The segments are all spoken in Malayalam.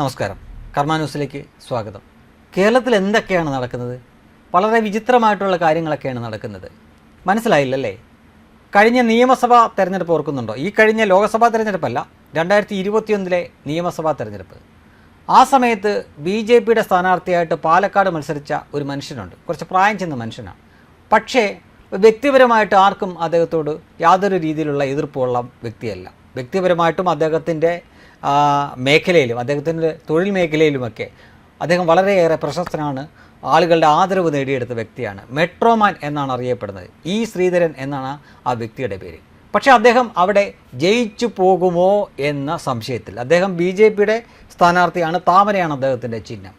നമസ്കാരം. കർമ്മ ന്യൂസിലേക്ക് സ്വാഗതം. കേരളത്തിൽ എന്തൊക്കെയാണ് നടക്കുന്നത്? വളരെ വിചിത്രമായിട്ടുള്ള കാര്യങ്ങളൊക്കെയാണ് നടക്കുന്നത്. മനസ്സിലായില്ലല്ലേ? കഴിഞ്ഞ നിയമസഭാ തെരഞ്ഞെടുപ്പ് ഓർക്കുന്നുണ്ടോ? ഈ കഴിഞ്ഞ ലോക്സഭാ തെരഞ്ഞെടുപ്പല്ല രണ്ടായിരത്തി ഇരുപത്തിയൊന്നിലെ നിയമസഭാ തെരഞ്ഞെടുപ്പ്. ആ സമയത്ത് ബി ജെ പിയുടെ സ്ഥാനാർത്ഥിയായിട്ട് പാലക്കാട് മത്സരിച്ച ഒരു മനുഷ്യനുണ്ട്. കുറച്ച് പ്രായം ചെന്ന മനുഷ്യനാണ്. പക്ഷേ വ്യക്തിപരമായിട്ട് ആർക്കും അദ്ദേഹത്തോട് യാതൊരു രീതിയിലുള്ള എതിർപ്പുള്ള വ്യക്തിയല്ല. വ്യക്തിപരമായിട്ടും അദ്ദേഹത്തിന്റെ മേഖലയിലും അദ്ദേഹത്തിന്റെ തൊഴിൽ മേഖലയിലുമൊക്കെ അദ്ദേഹം വളരെയേറെ പ്രശസ്തനാണ്. ആളുകളുടെ ആദരവ് നേടിയെടുത്ത വ്യക്തിയാണ്. മെട്രോമാൻ എന്നാണ് അറിയപ്പെടുന്നത്. ഇ ശ്രീധരൻ എന്നാണ് ആ വ്യക്തിയുടെ പേര്. പക്ഷേ അദ്ദേഹം അവിടെ ജയിച്ചു പോകുമോ എന്ന സംശയത്തിൽ. അദ്ദേഹം ബി ജെ പിയുടെ സ്ഥാനാർത്ഥിയാണ് താമരയാണ് അദ്ദേഹത്തിന്റെ ചിഹ്നം.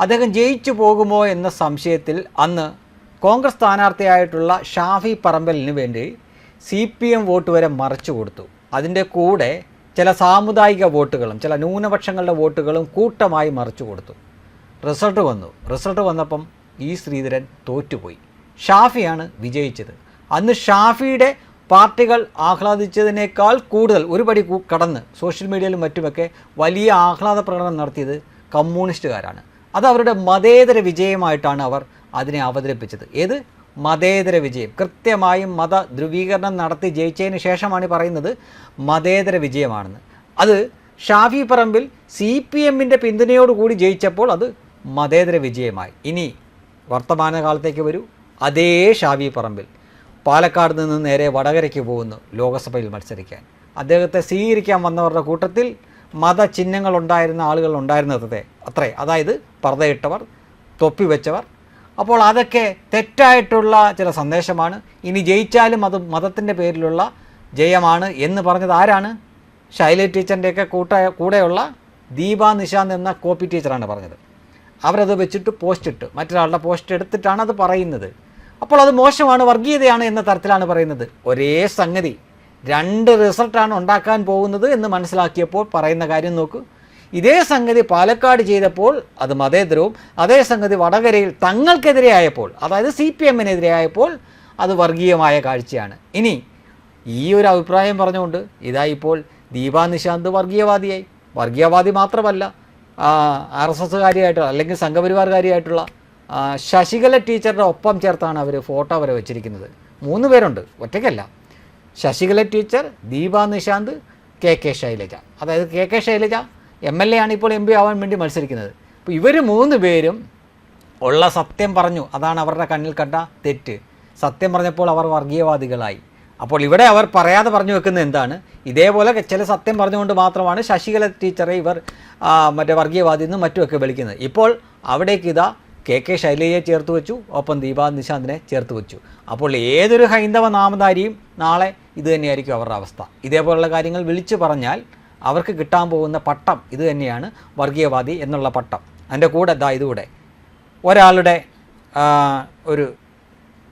അദ്ദേഹം ജയിച്ചു പോകുമോ എന്ന സംശയത്തിൽ അന്ന് കോൺഗ്രസ് സ്ഥാനാർത്ഥിയായിട്ടുള്ള ഷാഫി പറമ്പലിന് വേണ്ടി സി പി എം വോട്ട് വരെ മറച്ചു കൊടുത്തു. അതിന്റെ കൂടെ ചില സാമുദായിക വോട്ടുകളും ചില ന്യൂനപക്ഷങ്ങളുടെ വോട്ടുകളും കൂട്ടമായി മറിച്ചു കൊടുത്തു. റിസൾട്ട് വന്നു. റിസൾട്ട് വന്നപ്പം ഈ ശ്രീധരൻ തോറ്റുപോയി. ഷാഫിയാണ് വിജയിച്ചത്. അന്ന് ഷാഫിയുടെ പാർട്ടികൾ ആഹ്ലാദിച്ചതിനേക്കാൾ കൂടുതൽ ഒരുപടി കടന്ന് സോഷ്യൽ മീഡിയയിലും മറ്റുമൊക്കെ വലിയ ആഹ്ലാദ പ്രകടനം നടത്തിയത് കമ്മ്യൂണിസ്റ്റുകാരാണ്. അത് അവരുടെ മതേതര വിജയമായിട്ടാണ് അവർ അതിനെ അവതരിപ്പിച്ചത്. ഏത്? മതേതര വിജയം. കൃത്യമായും മത ധ്രുവീകരണം നടത്തി ജയിച്ചതിന് ശേഷമാണ് പറയുന്നത് മതേതര വിജയമാണെന്ന്. അത് ഷാഫി പറമ്പിൽ സി പി എമ്മിന്റെ പിന്തുണയോടുകൂടി ജയിച്ചപ്പോൾ അത് മതേതര വിജയമായി. ഇനി വർത്തമാനകാലത്തേക്ക് വരൂ. അതേ ഷാഫി പറമ്പിൽ പാലക്കാട് നിന്ന് നേരെ വടകരയ്ക്ക് പോകുന്നു ലോകസഭയിൽ മത്സരിക്കാൻ. അദ്ദേഹത്തെ സ്വീകരിക്കാൻ വന്നവരുടെ കൂട്ടത്തിൽ മതചിഹ്നങ്ങളുണ്ടായിരുന്ന ആളുകൾ ഉണ്ടായിരുന്നത് അത്രേ. അതായത് പർദ്ദയിട്ടവർ തൊപ്പി വെച്ചവർ അപ്പോൾ അതൊക്കെ തെറ്റായിട്ടുള്ള ചില സന്ദേശമാണ്. ഇനി ജയിച്ചാലും അത് മതത്തിന്റെ പേരിലുള്ള ജയമാണ് എന്ന് പറഞ്ഞത് ആരാണ്? ശൈല ടീച്ചറിന്റെയൊക്കെ കൂട്ട കൂടെയുള്ള ദീപ നിശാന്ത് എന്ന കോപ്പി ടീച്ചറാണ് പറഞ്ഞത്. അവരത് വെച്ചിട്ട് പോസ്റ്റ് ഇട്ട്. മറ്റൊരാളുടെ പോസ്റ്റ് എടുത്തിട്ടാണ് അത് പറയുന്നത്. അപ്പോൾ അത് മോശമാണ് വർഗീയതയാണ് എന്ന തരത്തിലാണ് പറയുന്നത്. ഒരേ സംഗതി. രണ്ട് റിസൾട്ടാണ് ഉണ്ടാക്കാൻ പോകുന്നത് എന്ന് മനസ്സിലാക്കിയപ്പോൾ പറയുന്ന കാര്യം നോക്കൂ. ഇതേ സംഗതി പാലക്കാട് ചെയ്തപ്പോൾ അത് മതേതരവും അതേ സംഗതി വടകരയിൽ തങ്ങൾക്കെതിരെയായപ്പോൾ അതായത് സി പി എമ്മിനെതിരെയായപ്പോൾ അത് വർഗീയമായ കാഴ്ചയാണ്. ഇനി ഈ ഒരു അഭിപ്രായം പറഞ്ഞുകൊണ്ട് ഇതാ ഇപ്പോൾ ദീപാ നിശാന്ത് വർഗീയവാദിയായി. വർഗീയവാദി മാത്രമല്ല ആർ എസ് എസ്സുകാരിയായിട്ടുള്ള അല്ലെങ്കിൽ സംഘപരിവാർകാരിയായിട്ടുള്ള ശശികല ടീച്ചറുടെ ഒപ്പം ചേർത്താണ് അവർ ഫോട്ടോ വരെ വെച്ചിരിക്കുന്നത്. മൂന്ന് പേരുണ്ട് ഒറ്റയ്ക്കല്ല. Sasikala teacher Deepa Nishanth K K Shailaja. അതായത് K K Shailaja M L A ആണ് ഇപ്പോൾ എം പി ആവാൻ വേണ്ടി മത്സരിക്കുന്നത്. അപ്പോൾ ഇവർ മൂന്ന് പേരും ഉള്ള സത്യം പറഞ്ഞു. അതാണ് അവരുടെ കണ്ണിൽ കണ്ട തെറ്റ്. സത്യം പറഞ്ഞപ്പോൾ അവർ വർഗീയവാദികളായി. അപ്പോൾ ഇവിടെ അവർ പറയാതെ പറഞ്ഞു വെക്കുന്നത് എന്താണ്? ഇതേപോലെ ചില സത്യം പറഞ്ഞുകൊണ്ട് മാത്രമാണ് ശശികല ടീച്ചറെ ഇവർ മറ്റേ വർഗീയവാദി എന്നും മറ്റുമൊക്കെ വിളിക്കുന്നത്. ഇപ്പോൾ അവിടേക്ക് ഇതാ കെ കെ ശൈലയെ ചേർത്ത് വെച്ചു. ഒപ്പം ദീപാ നിശാന്തിനെ ചേർത്ത് വെച്ചു. അപ്പോൾ ഏതൊരു ഹൈന്ദവ നാമധാരിയും നാളെ ഇത് തന്നെയായിരിക്കും അവരുടെ അവസ്ഥ. ഇതേപോലുള്ള കാര്യങ്ങൾ വിളിച്ചു പറഞ്ഞാൽ അവർക്ക് കിട്ടാൻ പോകുന്ന പട്ടം ഇത് തന്നെയാണ് വർഗീയവാദി എന്നുള്ള പട്ടം. അതിന്റെ കൂടെ ദാ ഇതുകൂടെ. ഒരാളുടെ ഒരു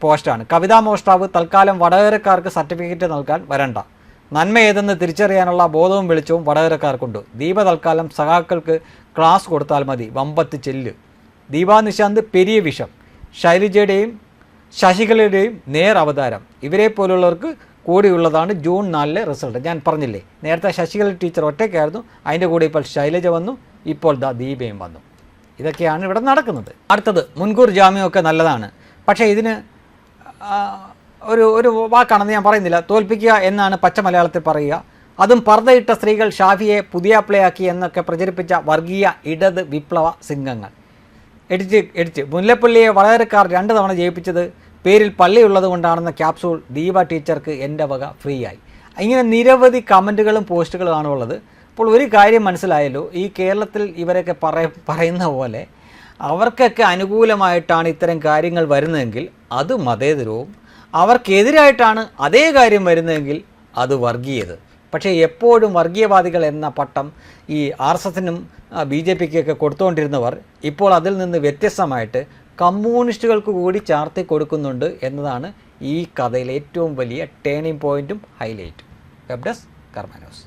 പോസ്റ്റാണ്. കവിതാ മോഷ്ടാവ് തൽക്കാലം വടകരക്കാർക്ക് സർട്ടിഫിക്കറ്റ് നൽകാൻ വരണ്ട. നന്മ ഏതെന്ന് തിരിച്ചറിയാനുള്ള ബോധവും വെളിച്ചവും വടകരക്കാർക്കുണ്ട്. ദീപ തൽക്കാലം സഖാക്കൾക്ക് ക്ലാസ് കൊടുത്താൽ മതി. വമ്പത്ത് ചെല്ല്. ദീപാ നിശാന്ത് പെരിയ വിഷം. ശൈലജയുടെയും ശശികലയുടെയും നേർ അവതാരം. ഇവരെ പോലുള്ളവർക്ക് കൂടിയുള്ളതാണ് ജൂൺ നാലിലെ റിസൾട്ട്. ഞാൻ പറഞ്ഞില്ലേ നേരത്തെ ശശികല ടീച്ചർ ഒറ്റയ്ക്കായിരുന്നു അതിന്റെ കൂടെ ഇപ്പോൾ ശൈലജ വന്നു ഇപ്പോൾ ദാ ദീപയും വന്നു. ഇതൊക്കെയാണ് ഇവിടെ നടക്കുന്നത്. അടുത്തത് മുൻകൂർ ജാമ്യമൊക്കെ നല്ലതാണ്. പക്ഷേ ഇതിന് ഒരു ഒരു വാക്കാണെന്ന് ഞാൻ പറയുന്നില്ല. തോൽപ്പിക്കുക എന്നാണ് പച്ച മലയാളത്തിൽ പറയുക. അതും പർദ്ദയിട്ട സ്ത്രീകൾ ഷാഫിയെ പുതിയ പ്ലേയാക്കി എന്നൊക്കെ പ്രചരിപ്പിച്ച വർഗീയ ഇടത് വിപ്ലവ സിംഗങ്ങൾ. Edit edit. മുല്ലപ്പള്ളിയെ വളരെക്കാർ രണ്ട് തവണ ജയിപ്പിച്ചത് പേരിൽ പള്ളിയുള്ളത് കൊണ്ടാണെന്ന ക്യാപ്സൂൾ ദീപ ടീച്ചർക്ക് എന്റെ വക ഫ്രീ ആയി ഇങ്ങനെ നിരവധി കമന്റുകളും പോസ്റ്റുകളുമാണ് ഉള്ളത്. അപ്പോൾ ഒരു കാര്യം മനസ്സിലായല്ലോ ഈ കേരളത്തിൽ ഇവരൊക്കെ പറയ പറയുന്ന പോലെ അവർക്കൊക്കെ അനുകൂലമായിട്ടാണ് ഇത്തരം കാര്യങ്ങൾ വരുന്നതെങ്കിൽ അത് മതേതരവും അവർക്കെതിരായിട്ടാണ് അതേ കാര്യം വരുന്നതെങ്കിൽ അത് വർഗീയത. പക്ഷേ എപ്പോഴും വർഗീയവാദികൾ എന്ന പട്ടം ഈ ആർ എസ് എസിനും ബി ജെ പിക്കൊക്കെ കൊടുത്തുകൊണ്ടിരുന്നവർ ഇപ്പോൾ അതിൽ നിന്ന് വ്യത്യസ്തമായിട്ട് കമ്മ്യൂണിസ്റ്റുകൾക്ക് കൂടി ചാർത്തി കൊടുക്കുന്നുണ്ട് എന്നതാണ് ഈ കഥയിലെ ഏറ്റവും വലിയ ടേണിംഗ് പോയിന്റും ഹൈലൈറ്റും. Web desk Karma news.